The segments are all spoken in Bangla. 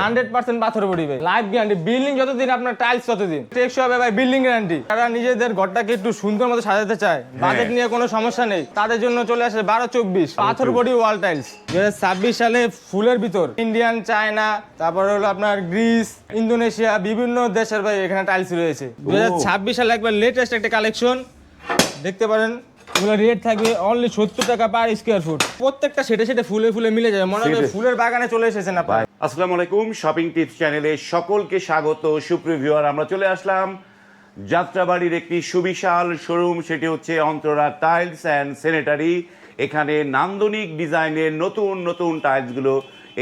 হান্ড্রেড পার্সেন্ট পাথর বডি ভাই। লাইফ গ্যারান্টি বিল্ডিং যতদিন আপনার টাইলস ততদিন। টেকসই হবে ভাই বিল্ডিং গ্যারান্টি তারা নিজেদের ঘরটাকে একটু সুন্দর মতো সাজাতে চায়। বাজেট নিয়ে কোনো সমস্যা নেই। তাদের জন্য চলে আসে বারো চব্বিশ। পাথর বডি ওয়াল টাইলস দু ছাব্বিশ সালে ফুলের ভিতর। ইন্ডিয়ান চায়না তারপর হলো আপনার গ্রিস ইন্দোনেশিয়া বিভিন্ন দেশের ভাই এখানে টাইলস রয়েছে। দু ছাব্বিশ সালে একবার লেটেস্ট একটা কালেকশন দেখতে পারেন এগুলো রেট থাকবে অনলি সত্তর টাকা পার স্কোয়ার ফুট প্রত্যেকটা সেটে সেটে ফুলে ফুলে মিলে যাবে মনে হবে ফুলের বাগানে চলে এসেছেন আপনার। আসসালামু আলাইকুম শপিং টিপস চ্যানেলে সকলকে স্বাগত সুপ্রিভিউয়ার আমরা চলে আসলাম যাত্রাবাড়ির একটি সুবিশাল শোরুম, সেটি হচ্ছে অন্তরা টাইলস অ্যান্ড স্যানিটারি এখানে নান্দনিক ডিজাইনের নতুন নতুন টাইলসগুলো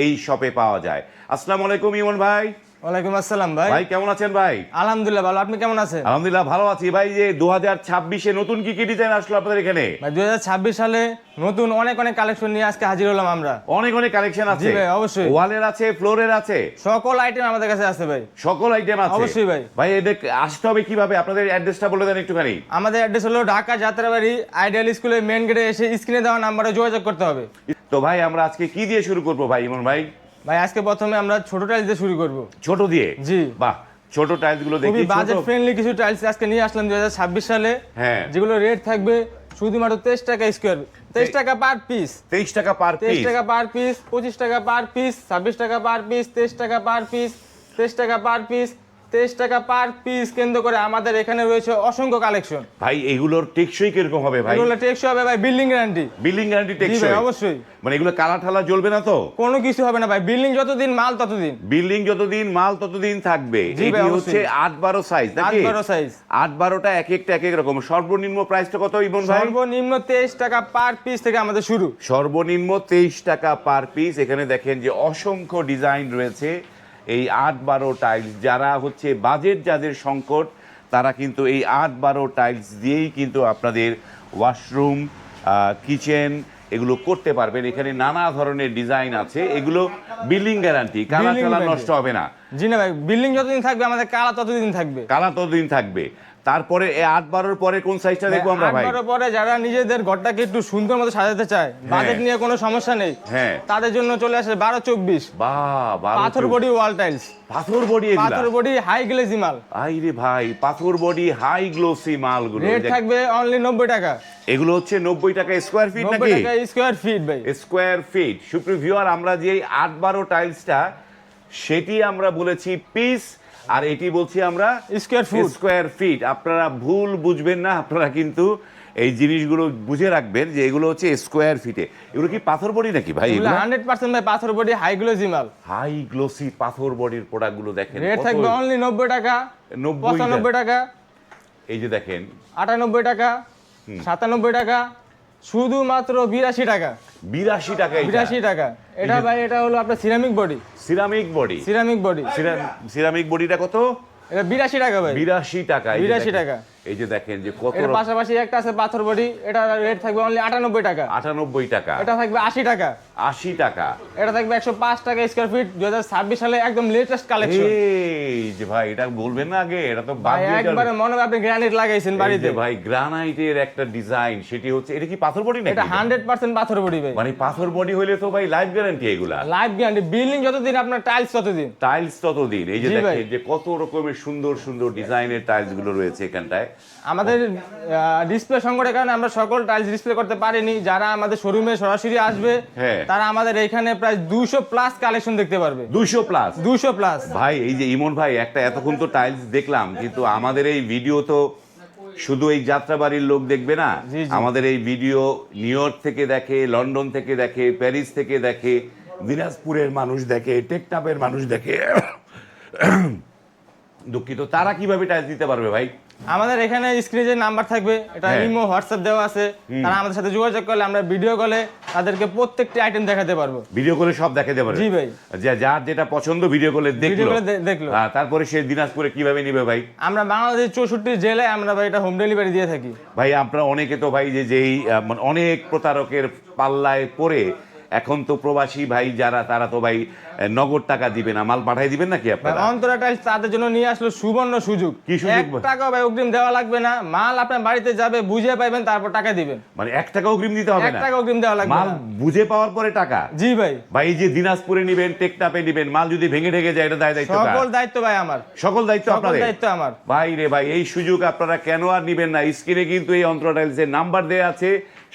এই শপে পাওয়া যায়। আসসালামু আলাইকুম ইমন ভাই। ওয়ালাইকুম আসসালাম ভাই। ভাই কেমন আছেন ভাই? আলহামদুলিল্লাহ ভালো। আপনি কেমন আছেন? আলহামদুলিল্লাহ ভালো আছি ভাই। যে দু হাজার ছাব্বিশে নতুন কি কি ডিজাইন আসলো আপনাদের এখানে? ভাই দুই হাজার ছাব্বিশ সালে নতুন অনেক অনেক কালেকশন নিয়ে আজকে হাজির হলাম আমরা। অনেক অনেক কালেকশন আছে। জি ভাই, অবশ্যই। ওয়ালের আছে ফ্লোরের আছে। সকল আইটেম আমাদের কাছে আছে ভাই। সকল আইটেম আছে। অবশ্যই ভাই। ভাই এদের আসতে হবে কীভাবে? আপনাদের অ্যাড্রেসটা বলে দেন একটুখানি। আমাদের অ্যাড্রেস হলো ঢাকা যাত্রাবাড়ি আইডিয়াল স্কুলের মেন গেটে এসে স্ক্রিনে দেওয়া নাম্বারে যোগাযোগ করতে হবে। তো ভাই আমরা আজকে কি দিয়ে শুরু করব ভাই ইমন ভাই? ভাই আজকে প্রথমে আমরা ছোট টাইলস দিয়ে শুরু করব। ছোট দিয়ে? জি। বাহ ছোট টাইলসগুলো দেখি বাজেট ফ্রেন্ডলি কিছু টাইলস আজকে নিয়ে আসলাম 2026 সালে। হ্যাঁ। যেগুলো রেট থাকবে শুধুমাত্র তেইশ টাকা স্কয়ার 23 টাকা পার পিস তেইশ টাকা পার পিস 23 টাকা পার পিস পঁচিশ টাকা পার পিস ছাব্বিশ টাকা পার পিস তেইশ টাকা পার পিস তেইশ টাকা পার পিস তেইশ টাকা পার পিস কেন্দ্র করে আমাদের এখানে রয়েছে অসংখ্য কালেকশন ভাই এগুলোর টেকসই কীরকম হবে ভাই? এগুলো টেকসই হবে ভাই বিল্ডিং গ্যারান্টি বিল্ডিং গ্যারান্টি টেকসই? ভাই অবশ্যই। মানে এগুলো কালা ঠালা জ্বলবে না তো? কোনো কিছু হবে না ভাই বিল্ডিং যতদিন মাল ততদিন। বিল্ডিং যতদিন মাল ততদিন থাকবে। এটি হচ্ছে আট বারো সাইজ আট নাকি বারো সাইজ আট বারোটা এক একটা এক এক রকম। সর্বনিম্ন প্রাইসটা কত ইমন ভাই? সর্বনিম্ন তেইশ টাকা পার পিস থেকে আমাদের শুরু। সর্বনিম্ন তেইশ টাকা পার পিস এখানে দেখেন যে অসংখ্য ডিজাইন রয়েছে। এই আট বারো টাইলস যারা হচ্ছে বাজেট যাদের সংকট তারা কিন্তু এই আট বারো টাইলস দিয়েই কিন্তু আপনাদের ওয়াশরুম কিচেন এগুলো করতে পারবেন। এখানে নানা ধরনের ডিজাইন আছে। এগুলো বিল্ডিং গ্যারান্টি কালা কালা নষ্ট হবে না। জি না ভাই বিল্ডিং যতদিন থাকবে আমাদের কালা ততদিন থাকবে? কালা ততদিন থাকবে? তারপরে আট বারোর পরে কোন সাইজটা দেখব আমরা ভাই? আটবারের পরে যারা নিজেদের ঘরটাকে একটু সুন্দর মতো সাজাতে চায় বাজেট নিয়ে কোনো সমস্যা নেই হ্যাঁ। তাদের জন্য চলে আসে বারো চব্বিশ। বা পাথর বডি ওয়াল টাইলস পাথর বডি পাথর বডি হাই গ্লেজি মাল। আই রে ভাই পাথর বডি হাই গ্লোসি মালগুলো রেট থাকবে অনলি নব্বই টাকা। এগুলো হচ্ছে নব্বই টাকা স্কোয়ার ফিট নাকি? টাকা স্কোয়ার ফিট ভাই। স্কোয়ার ফিট সুপ্রিয় ভিউয়ার আমরা যে এই আট বারো টাইলসটা সেটি আমরা বলেছি পিস আর এটি বলছি আমরা স্কোয়ার ফুট স্কোয়ার ফিট আপনারা ভুল বুঝবেন না আপনারা কিন্তু এই জিনিসগুলো বুঝে রাখবেন যে এগুলো হচ্ছে স্কোয়ার ফিটে এগুলো কি পাথর বডি নাকি ভাই? এগুলো? হান্ড্রেড পার্সেন্ট ভাই পাথর বডি হাই গ্লেজি মাল হাই গ্লোসি পাথর বডির প্রোডাক্টগুলো দেখেন। রেট থাকবে অনলি নব্বই টাকা 90 পঁচানব্বই টাকা। এই যে দেখেন। আটানব্বই টাকা সাতানব্বই টাকা শুধুমাত্র বিরাশি টাকা। বিরাশি টাকা বিরাশি টাকা। এটা ভাই এটা হলো আপনার ceramic body ceramic body ceramic body ceramic বডিটা কত? এটা বিরাশি টাকা ভাই। বিরাশি টাকা এই যে 82 দেখেন- টাকা। এই যে দেখেন যে কত এর পাশাপাশি একটা আছে পাথর বডি এটা রেট থাকবে অনলি আটানব্বই টাকা। আটানব্বই টাকা। এটা থাকবে আশি টাকা। আশি টাকা। এটা থাকবে একশো পাঁচ টাকা স্কোয়ার ফিট দুই হাজার ছাব্বিশ সালে একদম লেটেস্ট কালেকশন এই যে ভাই এটা বলবেন না আগে এটা তো ভাই একবারে মনে হয় আপনি গ্রানাইট লাগাইছেন বাড়িতে। ভাই গ্রানাইটের একটা ডিজাইন সেটি হচ্ছে এটা কি পাথর বডি নাকি? এটা হান্ড্রেড পার্সেন্ট পাথর বডি ভাই। মানে পাথর বডি হইলে তো ভাই লাইফ গ্যারান্টি এগুলা। লাইফ গ্যারান্টি বিল্ডিং যতদিন আপনার টাইলস ততদিন। টাইলস ততদিন। এই যে। দেখেন যে কত রকমের সুন্দর সুন্দর ডিজাইনের টাইলসগুলো রয়েছে এখানটায়। আমাদের ডিসপ্লে সংকটের কারণে আমরা সকল টাইলস ডিসপ্লে করতে পারিনি। যারা আমাদের শোরুমে সরাসরি আসবে হ্যাঁ। তারা আমাদের এখানে প্রায় দুশো প্লাস কালেকশন দেখতে পারবে। দুশো প্লাস দুশো প্লাস ভাই এই যে ইমন ভাই একটা এতক্ষণ তো টাইলস দেখলাম কিন্তু আমাদের এই ভিডিও তো শুধু এই যাত্রাবাড়ির লোক দেখবে না। আমাদের এই ভিডিও নিউ ইয়র্ক থেকে দেখে লন্ডন থেকে দেখে প্যারিস থেকে দেখে দিনাজপুরের মানুষ দেখে টেকটাপের মানুষ দেখে। দুঃখিত। তারা কীভাবে টাইলস দিতে পারবে ভাই? আমাদের এখানে স্ক্রিনে যে নাম্বার থাকবে এটা হ্যাঁ। ইমো হোয়াটসঅ্যাপ দেওয়া আছে। তারা আমাদের সাথে যোগাযোগ করলে আমরা ভিডিও কলে তাদেরকে প্রত্যেকটি আইটেম দেখাতে পারব। ভিডিও করে সব দেখাতে পারবে? জি ভাই। যে যার যেটা পছন্দ ভিডিও দেখল। কলে দে- দেখল। হ্যাঁ, তারপরে সে দিনাজপুরে কীভাবে নিবে ভাই? আমরা বাংলাদেশের চৌষট্টি জেলায় আমরা ভাই এটা হোম ডেলিভারি দিয়ে থাকি। ভাই আপনারা অনেকে তো ভাই যে যেই মানে অনেক প্রতারকের পাল্লায় পড়ে এখন তো প্রবাসী ভাই যারা তারা তো ভাই নগদ টাকা দিবে না। মাল পাঠাই দিবেন নাকি আপনারা? অন্তরা টাইলস তাদের জন্য নিয়ে আসলো সুবর্ণ সুযোগ। কি সুযোগ টাকা ভাই অগ্রিম দেওয়া লাগবে না। মাল আপনার বাড়িতে যাবে বুঝে পাইবেন তারপর টাকা দিবেন। মানে এক টাকা অগ্রিম দিতে হবে এক টাকা অগ্রিম দেওয়া লাগবে মাল বুঝে পাওয়ার পরে টাকা? জি ভাই। ভাই যে দিনাজপুরে নিবেন টেকটাপে নিবেন মাল যদি ভেঙে ঢেকে যায় এটা দায় দায়িত্ব সকল দায়িত্ব ভাই আমার। সকল দায়িত্ব আপনাদের? দায়িত্ব আমার। ভাই রে ভাই এই সুযোগ আপনারা কেন আর নিবেন না? স্ক্রিনে কিন্তু এই অন্ত্র টাইলসের নাম্বার দেয়া আছে।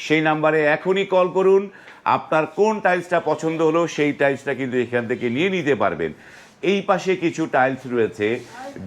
সেই নাম্বারে এখনই কল করুন। আপনার কোন টাইলসটা পছন্দ হলো সেই টাইলসটা কিন্তু এখান থেকে নিয়ে নিতে পারবেন। এই পাশে কিছু টাইলস রয়েছে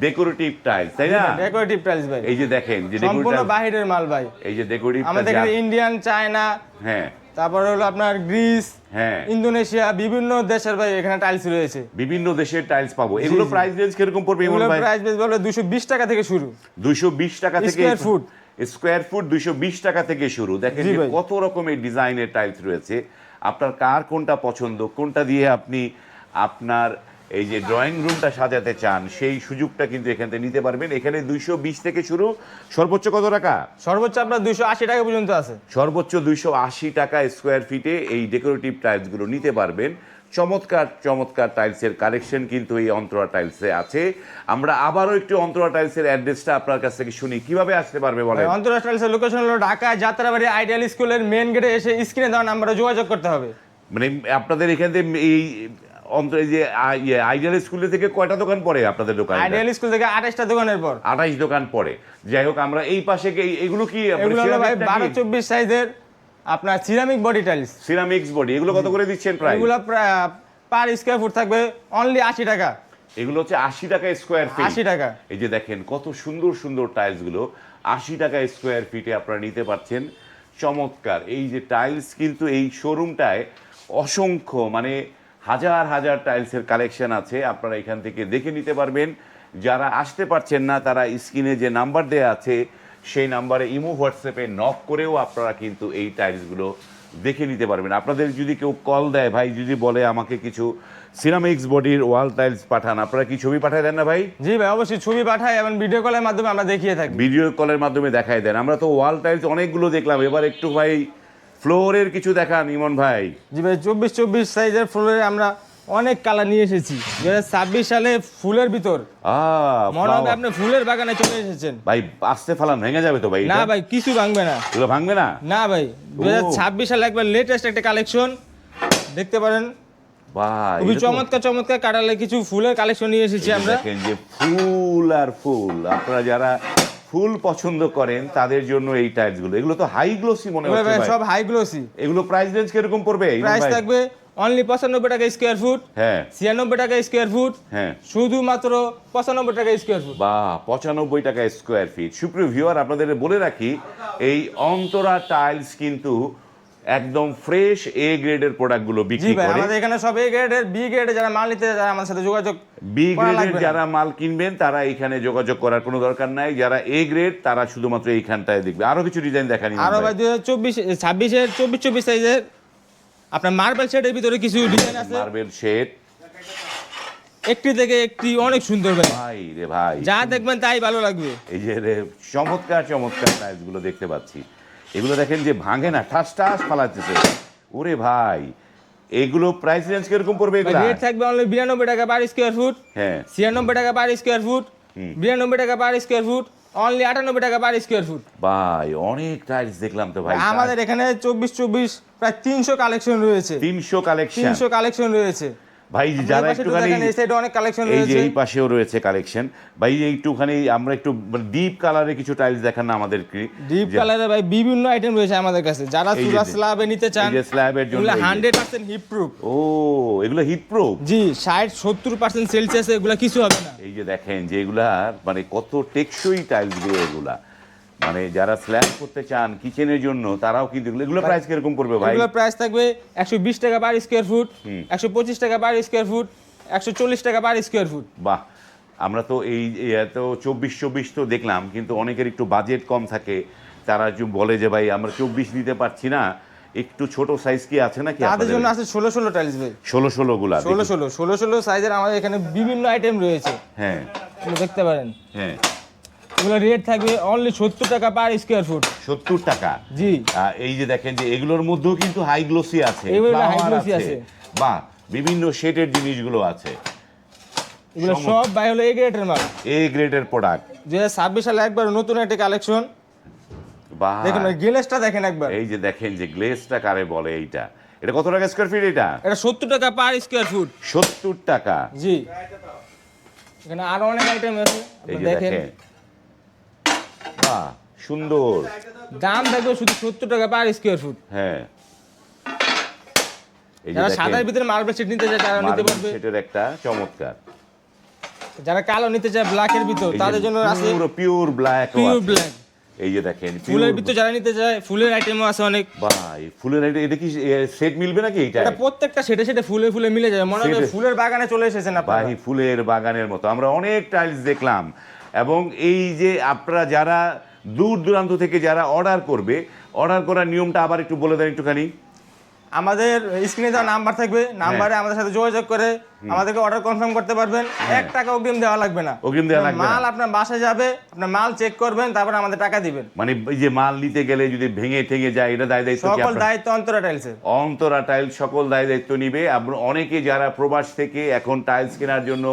ডেকোরেটিভ টাইলস তাই না? ডেকোরেটিভ টাইলস ভাই। এই যে দেখেন যে সম্পূর্ণ বাহিরের মাল ভাই। এই যে ডেকোরেটিভ আমাদের এখানে ইন্ডিয়ান চায়না হ্যাঁ। তারপরে হলো আপনার গ্রিস হ্যাঁ। ইন্দোনেশিয়া বিভিন্ন দেশের ভাই এখানে টাইলস রয়েছে। বিভিন্ন দেশের টাইলস পাবো। এগুলো প্রাইস রেঞ্জ কীরকম পড়বে এগুলো প্রাইস বেস বলে দুশো বিশ টাকা থেকে শুরু। দুইশো বিশ টাকা থেকে Square foot। স্কোয়ার ফুট দুইশো বিশ টাকা থেকে শুরু। দেখেন যে কত রকমের ডিজাইনের টাইলস রয়েছে। আপনার কার কোনটা পছন্দ কোনটা দিয়ে আপনি আপনার এই যে ড্রয়িং রুমটা সাজাতে চান সেই সুযোগটা কিন্তু এখান থেকে নিতে পারবেন। এখানে দুইশো বিশ থেকে শুরু। সর্বোচ্চ কত টাকা? সর্বোচ্চ আপনার দুইশো আশি টাকা পর্যন্ত আছে। সর্বোচ্চ দুইশো আশি টাকা স্কোয়ার ফিটে এই ডেকোরেটিভ টাইলসগুলো নিতে পারবেন। চমৎকার চমৎকার টাইলসের কালেকশন কিন্তু এই অন্তরা টাইলসে আছে। আমরা আবারও একটু অন্তরা টাইলসের অ্যাড্রেসটা আপনার কাছ থেকে শুনি। কীভাবে আসতে পারবে বলেন? অন্তরাষ্ট্র টাইলসের লোকেশন হলো ঢাকা যাত্রাবাড়ি আইডিয়াল স্কুলের মেন গেটে এসে স্ক্রিনে দেওয়া নাম্বারে যোগাযোগ করতে হবে। মানে আপনাদের এখান থেকে এই অন্তর যে আইডিয়াল স্কুল থেকে কয়টা দোকান পড়ে আপনাদের দোকান? আইডিয়াল স্কুল থেকে আঠাশটা দোকানের পর। আঠাইশ দোকান পড়ে। যাই হোক আমরা এই পাশে কি- এগুলো কি হলো ভাই বারো চব্বিশ সাইজের আপনার ceramic body tiles ceramics body এগুলো কত করে দিচ্ছেন প্রায়? এগুলো পার স্কোয়ার ফুট থাকবে অনলি আশি টাকা। এগুলো হচ্ছে আশি টাকা স্কোয়ার ফিট আশি টাকা। এই যে দেখেন কত সুন্দর সুন্দর টাইলসগুলো। আশি টাকা স্কোয়ার ফিটে আপনারা নিতে পারছেন। চমৎকার। এই যে টাইলস কিন্তু এই শোরুমটায় অসংখ্য মানে হাজার হাজার টাইলসের কালেকশন আছে। আপনারা এখান থেকে দেখে নিতে পারবেন। যারা আসতে পারছেন না তারা স্ক্রিনে যে নাম্বার দেওয়া আছে সেই নাম্বারে ইমো হোয়াটসঅ্যাপে নক করেও আপনারা কিন্তু এই টাইলসগুলো দেখে নিতে পারবেন। আপনাদের যদি কেউ কল দেয় ভাই যদি বলে আমাকে কিছু সিরামিক্স বডির ওয়াল টাইলস পাঠান আপনারা কি ছবি পাঠায় দেন না ভাই? জি ভাই অবশ্যই ছবি পাঠাই এবং ভিডিও কলের মাধ্যমে আমরা দেখিয়ে থাকি। ভিডিও কলের মাধ্যমে দেখায় দেন। আমরা তো ওয়াল টাইলস অনেকগুলো দেখলাম। এবার একটু ভাই ফ্লোরের কিছু দেখান ইমন ভাই। জি ভাই চব্বিশ চব্বিশ সাইজের ফ্লোরে আমরা অনেক কালার নিয়ে এসেছি। দু ছাব্বিশ সালে ফুলের ভিতর। মনে হবে আপনি ফুলের বাগানে চলে এসেছেন। ভাই আসতে ফালান ভেঙে যাবে তো ভাই না ভাই কিছু ভাঙবে না। এগুলো ভাঙবে না? না ভাই দু হাজার ছাব্বিশ সালে একবার লেটেস্ট একটা কালেকশন দেখতে পারেন। খুবই চমৎকার চমৎকার কাটালে কিছু ফুলের কালেকশন নিয়ে এসেছি আমরা। যে ফুল আর ফুল আপনারা যারা ফুল পছন্দ করেন তাদের জন্য এই টাইলসগুলো। এগুলো তো হাই গ্লোসি মনে হচ্ছে। সব হাই গ্লোসি এগুলো প্রাইস রেঞ্জ কীরকম পড়বে? প্রাইস? থাকবে অনলি পঁচানব্বই টাকা স্কোয়ার ফুট হ্যাঁ। ছিয়ানব্বই টাকা স্কোয়ার ফুট হ্যাঁ। শুধুমাত্র পঁচানব্বই টাকা স্কোয়ার ফুট বা পঁচানব্বই টাকা স্কোয়ার ফিট সুপ্রিয় ভিউয়ার আপনাদের বলে রাখি এই অন্তরা টাইলস কিন্তু একদম ফ্রেশ এ গ্রেডের প্রোডাক্টগুলো বিক্রি করে। আমাদের এখানে সব এ গ্রেডের বি গ্রেডের যারা মাল নিতে যারা আমাদের সাথে যোগাযোগ বি গ্রেডের যারা মাল কিনবেন তারা এখানে যোগাযোগ করার কোনো দরকার নাই। যারা এ গ্রেড তারা শুধুমাত্র এইখানটায় দেখবে। আরও কিছু ডিজাইন দেখানি আরও ভাই। দুই হাজার চব্বিশ ছাব্বিশের চব্বিশ চব্বিশ সাইজের আপনার মার্বেল শেডের ভিতরে কিছু ডিজাইন আছে? মার্বেল শেড একটি থেকে একটি অনেক সুন্দর ভাই। ভাই রে ভাই। যা দেখবেন তাই ভালো লাগবে। এই যে রে চমৎকার চমৎকার টাইলসগুলো দেখতে পাচ্ছি। এগুলো দেখেন যে ভাঙে না ঠাস ঠাস ফালাচ্ছে ওরে ভাই এগুলো প্রাইস রেঞ্জ কীরকম পড়বে এগুলো রেট থাকবে অনলি বিরানব্বই টাকা পার স্কোয়ার ফুট হ্যাঁ। ছিয়ানব্বই টাকা পার স্কোয়ার ফুট বিরানব্বই টাকা পার স্কোয়ার ফুট অনলি আটানব্বই টাকা পার স্কোয়ার ফুট ভাই অনেক টাইলস দেখলাম তো ভাই। আমাদের এখানে চব্বিশ চব্বিশ প্রায় তিনশো কালেকশন রয়েছে। তিনশো কালেকশন তিনশো কালেকশন রয়েছে। ভাই যারা একটুখানি এই সাইডে অনেক কালেকশন এই যে এই পাশেও রয়েছে কালেকশন ভাই একটুখানি আমরা একটু ডিপ কালারে কিছু টাইলস দেখান না আমাদের ডিপ কালারে ভাই বিভিন্ন আইটেম রয়েছে আমাদের কাছে। যারা দে- স্ল্যাবে নিতে চান এই স্ল্যাবের জন্য এগুলো এই যে। হান্ড্রেড পার্সেন্ট হিপ প্রুফ ও এগুলো হিট প্রুফ জি ষাট সত্তর পার্সেন্ট সেলসিয়াসে এগুলো কিছু হবে না। এই যে দেখেন যে এগুলা মানে কত টেকসই টাইলসগুলো এগুলা। মানে যারা স্ল্যাব করতে চান কিচেনের জন্য তারাও কিন্তু এগুলো- এগুলো প্রাইস কীরকম পড়বে ভাই? এগুলোর প্রাইস থাকবে একশো বিশ টাকা পার স্কোয়ার ফুট একশো পঁচিশ টাকা পার স্কোয়ার ফুট একশো চল্লিশ টাকা পার স্কোয়ার ফুট বাহ আমরা তো এই এত চব্বিশ চব্বিশ তো দেখলাম কিন্তু অনেকের একটু বাজেট কম থাকে। তারা যে বলে যে ভাই আমরা চব্বিশ নিতে পারছি না। একটু ছোট সাইজ কি আছে নাকি তাদের জন্য আছে ষোলো ষোলো টাইলস ভাই। ষোলো ষোলো গুলা ষোলো ষোলো ষোলো ষোলো সাইজের আমাদের এখানে বিভিন্ন আইটেম রয়েছে। হ্যাঁ। দেখতে পারেন। হ্যাঁ। এগুলো রেট থাকবে অনলি সত্তর টাকা পার স্কোয়ার ফুট সত্তর টাকা? জি। এই যে দেখেন যে এগুলোর মধ্যেও কিন্তু হাই গ্লোসি আছে flower glossy আছে। বা বিভিন্ন শেডের জিনিসগুলো আছে। এগুলো সব বাই হলো এ গ্রেডের মাল। এ গ্রেডের প্রোডাক্ট দু ছাব্বিশ সালে একবার নতুন একটা কালেকশন দেখুন গিনেসটা দেখেন একবার। এই যে দেখেন যে গ্লেজটা কারে বলে এইটা। এটা কত টাকা স্কোয়ার ফিট এটা? এটা সত্তর টাকা পার স্কোয়ার ফুট সত্তর টাকা। জি। এখানে আরও অনেক আইটেম আছে। দেখেন। বাহ সুন্দর। দাম থাকবে শুধু সত্তর টাকা পার স্কোয়ার ফুট হ্যাঁ। যারা সাদার ভিতরে মার্বেল সিট নিতে চায় তারা নিতে পারবে। সেটের একটা চমৎকার। যারা কালো নিতে চায় ব্ল্যাকের ভিতর তাদের জন্য আছে পুরো পিওর ব্ল্যাক পিওর ব্ল্যাক এই যে দেখেন ফুলের ভিতর যারা নিতে চায় ফুলের আইটেমও আছে অনেক। ভাই ফুলের এটা এটা কি সেট মিলবে নাকি এইটা এটা প্রত্যেকটা সেটে সেটে ফুলে ফুলে মিলে যাবে মনে হয় ফুলের বাগানে চলে এসেছেন আপনারা। ভাই ফুলের বাগানের মতো। আমরা অনেক টাইলস দেখলাম। এবং এই যে আপনারা যারা দূর দূরান্ত থেকে যারা অর্ডার করবে অর্ডার করার নিয়মটা আবার একটু বলে দেন একটুখানি। আমাদের স্ক্রিনে দেওয়া নাম্বার থাকবে নাম্বারে হ্যাঁ। আমাদের সাথে যোগাযোগ করে আমাদেরকে অর্ডার কনফার্ম করতে পারবেন। এক টাকা অগ্রিম দেওয়া লাগবে না। অগ্রিম দেওয়া লাগবে মাল আপনার বাসায় যাবে আপনার মাল চেক করবেন তারপর আমাদের টাকা দিবেন। মানে এই যে মাল নিতে গেলে যদি ভেঙে ঠেঙে যায় এটা দায় দায়িত্ব সকল দায়িত্ব অন্তরা টাইলসের অন্তরা টাইলস সকল দায় দায়িত্ব নিবে। আপনার অনেকে যারা প্রবাস থেকে এখন টাইলস কেনার জন্য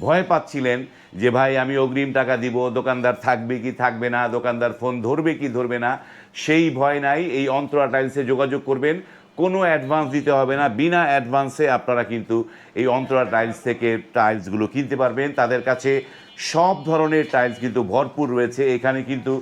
ভয় পাচ্ছিলেন যে ভাই আমি অগ্রিম টাকা দিব দোকানদার থাকবে কি থাকবে না দোকানদার ফোন ধরবে কি ধরবে না? সেই ভয় নাই। এই অন্তরা টাইলসে যোগাযোগ করবেন। কোনো অ্যাডভান্স দিতে হবে না। বিনা অ্যাডভান্সে আপনারা কিন্তু এই অন্তরা টাইলস থেকে টাইলসগুলো কিনতে পারবেন। তাদের কাছে সব ধরনের টাইলস কিন্তু ভরপুর রয়েছে। এখানে কিন্তু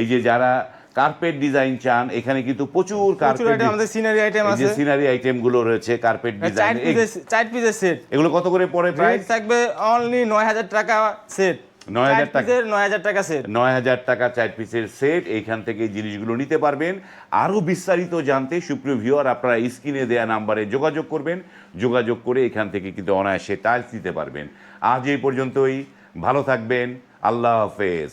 এই যে যারা কার্পেট ডিজাইন চান এখানে কিন্তু প্রচুর কার্পেট আইটেম আমাদের সিনারি আইটেম যে আছে। সিনারি আইটেমগুলো রয়েছে কার্পেট ডিজাইন পিসের চার পিসের সেট এগুলো কত করে পড়ে প্রাইস থাকবে অনলি নয় হাজার টাকা সেট 9,000 টাকা। নয় হাজার টাকা সেট নয় হাজার টাকা চার পিসের সেট এইখান থেকে জিনিসগুলো নিতে পারবেন। আরও বিস্তারিত জানতে সুপ্রিয় ভিউয়ার আপনারা স্ক্রিনে দেওয়া নাম্বারে যোগাযোগ করবেন। যোগাযোগ করে এখান থেকে কিন্তু অনায়াসে টাইলস দিতে পারবেন। আজ এই পর্যন্তই। ভালো থাকবেন। আল্লাহ হাফেজ।